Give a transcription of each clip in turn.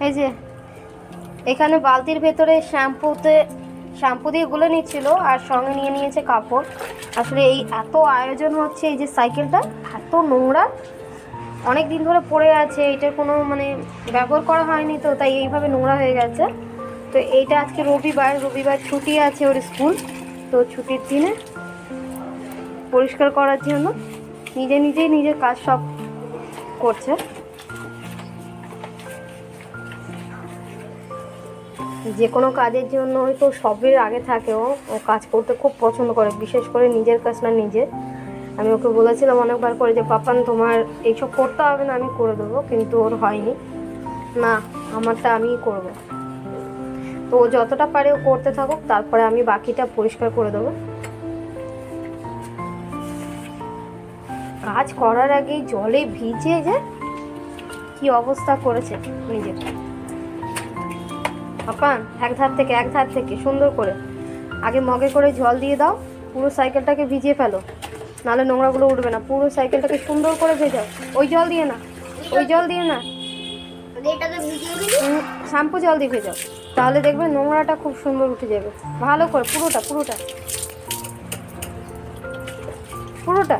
এই যে, এখানে বালতির ভেতরে শ্যাম্পুতে, শ্যাম্পু দিয়ে গুলে নিচ্ছিল আর সঙ্গে নিয়ে নিয়েছে কাপড়। আসলে এই এত আয়োজন হচ্ছে, এই যে সাইকেলটা, এত নোংরা। অনেক দিন ধরে পড়ে আছে, এটার কোনো মানে ব্যবহার করা হয়নি তো, তাই এইভাবে নোংরা হয়ে গেছে। তো এইটা আজকে রবিবার রবিবার ছুটি আছে ওর স্কুল। তো ছুটির দিনে পরিষ্কার করার জন্য নিজে নিজেই নিজের কাজ সব করছে। যে কোনো কাজের জন্য হয়তো সবের আগে থাকে ও। কাজ করতে খুব পছন্দ করে, বিশেষ করে নিজের কাজ না নিজে। আমি ওকে বলেছিলাম অনেকবার করে যে পাপান তোমার এইসব করতে হবে না, আমি করে দেবো। কিন্তু ওর হয়নি। না, আমারটা আমিই করব। তো ও যতটা পারে ও করতে থাকুক, তারপরে আমি বাকিটা পরিষ্কার করে দেবো। কাজ করার আগেই জলে ভিজে যে কি অবস্থা করেছে নিজের। পাপান এক ধার থেকে এক ধার থেকে সুন্দর করে। আগে মগে করে জল দিয়ে দাও পুরো সাইকেলটাকে ভিজিয়ে ফেলো। নাহলে নোংরাগুলো উঠবে না পুরো সাইকেলটাকে সুন্দর করে ভেজাও। ওই জল দিয়ে না ওই জল দিয়ে না। উম, শ্যাম্পু জল দিয়ে ভেজাও। তাহলে দেখবে নোংরাটা খুব সুন্দর উঠে যাবে। ভালো করে পুরোটা পুরোটা। পুরোটা।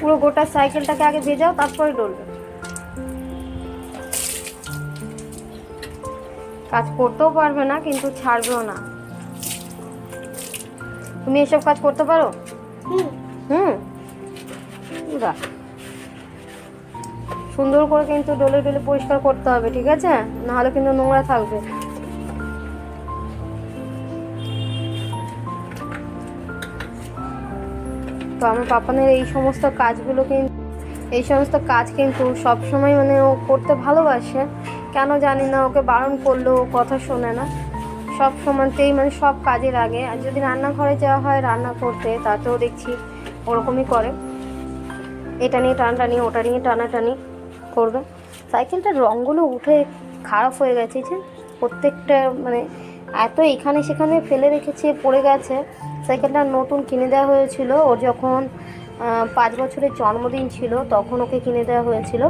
পুরো গোটা সাইকেলটাকে আগে ভেজাও তারপরে ডলবে। কাজ করতেও পারবে না কিন্তু ছাড়বেও না। তুমি এসব কাজ করতে পারো? হুম। বাহ। সুন্দর করে কিন্তু ডলে ডলে পরিষ্কার করতে হবে ঠিক আছে? নাহলে কিন্তু নোংরা থাকবে। তো আমার পাপানের এই সমস্ত কাজগুলো কিন্তু এই সমস্ত কাজ কিন্তু সবসময় মানে ও করতে ভালোবাসে। কেন জানি না, ওকে বারণ করল, ও কথা শোনে না। সব সময়তেই মানে সব কাজের আগে আর যদি রান্নাঘরে যাওয়া হয় রান্না করতে, তাতেও দেখছি ওরকমই করে। এটা নিয়ে টানাটানি, ওটা নিয়ে টানাটানি করবে। সাইকেলটার রঙগুলো উঠে খারাপ হয়ে গেছে যে, প্রত্যেকটা মানে এত এখানে সেখানে ফেলে রেখেছে, পড়ে গেছে। সাইকেলটা নতুন কিনে দেওয়া হয়েছিল। ওর যখন পাঁচ বছরের জন্মদিন ছিল, তখন ওকে কিনে দেওয়া হয়েছিল।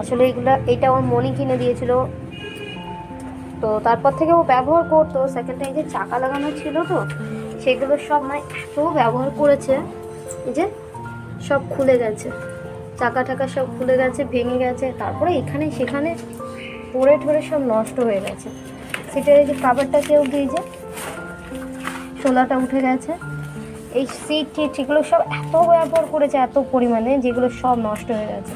আসলে এইগুলা এইটা ওর মনি কিনে দিয়েছিল। তো তারপর থেকে ও ব্যবহার করতো। সাইকেলটা এই যে চাকা লাগানো ছিল তো, সেগুলো সব মানে এত ব্যবহার করেছে যে সব খুলে গেছে। চাকা টাকা সব খুলে গেছে, ভেঙে গেছে। তারপরে এখানে সেখানে পড়ে ঠরে সব নষ্ট হয়ে গেছে। সেটার এই যে কাবারটা কেউ দিয়েছে শোলাটা উঠে গেছে, এই সিট টিট এগুলো সব এত ব্যবহার করেছে, এত পরিমাণে যেগুলো সব নষ্ট হয়ে গেছে।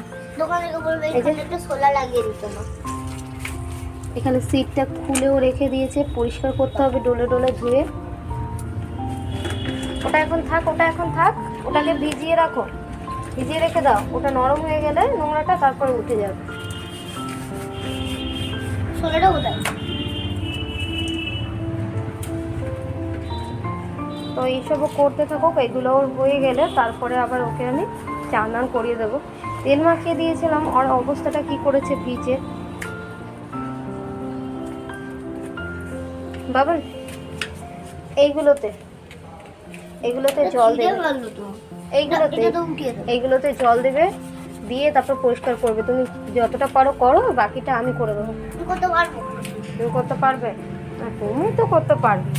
বলবে এখানে একটা সোলা লাগিয়ে দিতে এখানে সিটটা খুলেও রেখে দিয়েছে পরিষ্কার করতে হবে ডোলে ডলে ধুয়ে। ওটা এখন থাক ওটা এখন থাক ওটাকে ভিজিয়ে রাখো। ভিজিয়ে রেখে দাও ওটা নরম হয়ে গেলে নোংরাটা তারপরে উঠে যাবে। সোলাটা কোথায়? তো এইসবও করতে থাকুক এগুলো হয়ে গেলে তারপরে আবার ওকে আমি চান করিয়ে দেবো। তেল মাখিয়ে দিয়েছিলাম ওর অবস্থাটা কি করেছে ভিজে বাবা এইগুলোতে এইগুলোতে জল দেবে। এইগুলোতে এইগুলোতে জল দেবে দিয়ে তারপর পরিষ্কার করবে। তুমি যতটা পারো করো বাকিটা আমি করে দেবো। তুমি করতে পারব। তুমি করতে পারবে? তুমি তো করতে পারবে।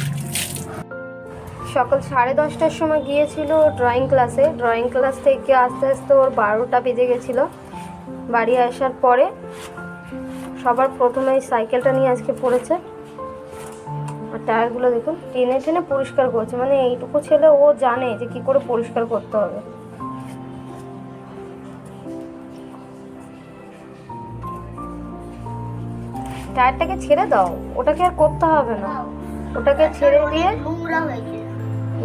সকাল সাড়ে দশটার সময় গিয়েছিল ড্রয়িং ক্লাসে ড্রয়িং ক্লাস থেকে আস্তে আস্তে ওর বারোটা বেজে গেছিল। বাড়ি আসার পরে সবার প্রথমে এই সাইকেলটা নিয়ে আজকে পড়েছে। আর টায়ারগুলো দেখুন, টেনে টেনে পরিষ্কার করছে। মানে এইটুকু ছেলে ও জানে যে কি করে পরিষ্কার করতে হবে। টায়ারটাকে ছেড়ে দাও। ওটাকে আর করতে হবে না। ওটাকে ছেড়ে দিয়ে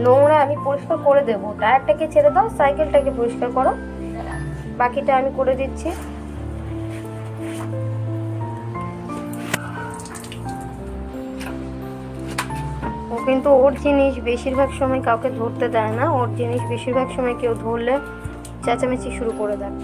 নোংরা আমি পরিষ্কার করে দেবো। টায়ারটাকে ছেড়ে দাও, সাইকেলটাকে পরিষ্কার করো। বাকিটা আমি করে দিচ্ছি। ও কিন্তু ওর জিনিস বেশিরভাগ সময় কাউকে ধরতে দেয় না। ওর জিনিস বেশিরভাগ সময় কেউ ধরলে চেঁচামেচি শুরু করে দেয়।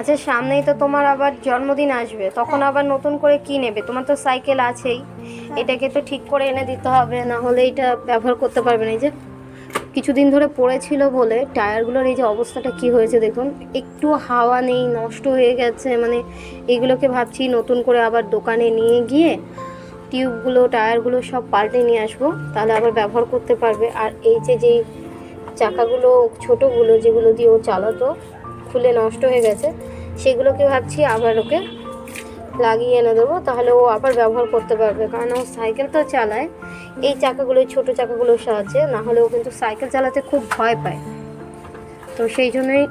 আচ্ছা সামনেই তো তোমার আবার জন্মদিন আসবে। তখন আবার নতুন করে কি নেবে? তোমার তো সাইকেল আছেই। এটাকে তো ঠিক করে এনে দিতে হবে, না হলে এটা ব্যবহার করতে পারবে না। এই যে কিছুদিন ধরে পড়েছিল বলে, টায়ারগুলোর এই যে অবস্থাটা কি হয়েছে দেখুন। একটু হাওয়া নেই, নষ্ট হয়ে গেছে মানে এগুলোকে ভাবছি নতুন করে আবার দোকানে নিয়ে গিয়ে টিউবগুলো, টায়ারগুলো সব পাল্টে নিয়ে আসব। তাহলে আবার ব্যবহার করতে পারবে। আর এই যে যেই চাকাগুলো, ছোটোগুলো যেগুলো দিয়ে ও চালাতো, খুলে নষ্ট হয়ে গেছে। সেগুলোকে ভাবছি, আবার ওকে লাগিয়ে এনে দেবো। তাহলে ও আবার ব্যবহার করতে পারবে, কারণ ও সাইকেল তো চালায়। এই চাকাগুলো ছোট চাকাগুলোর সাহায্যে, না হলে ও কিন্তু সাইকেল চালাতে খুব ভয় পায়। তো সেই জন্যই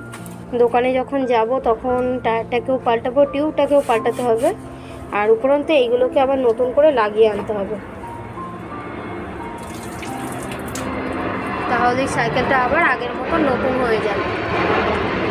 দোকানে যখন যাব, তখন টায়ারটাকেও পাল্টাবো, টিউবটাকেও পাল্টাতে হবে। আর উপরন্তে এইগুলোকে আবার নতুন করে লাগিয়ে আনতে হবে। তাহলে সাইকেলটা আবার আগের মতো নতুন হয়ে যাবে।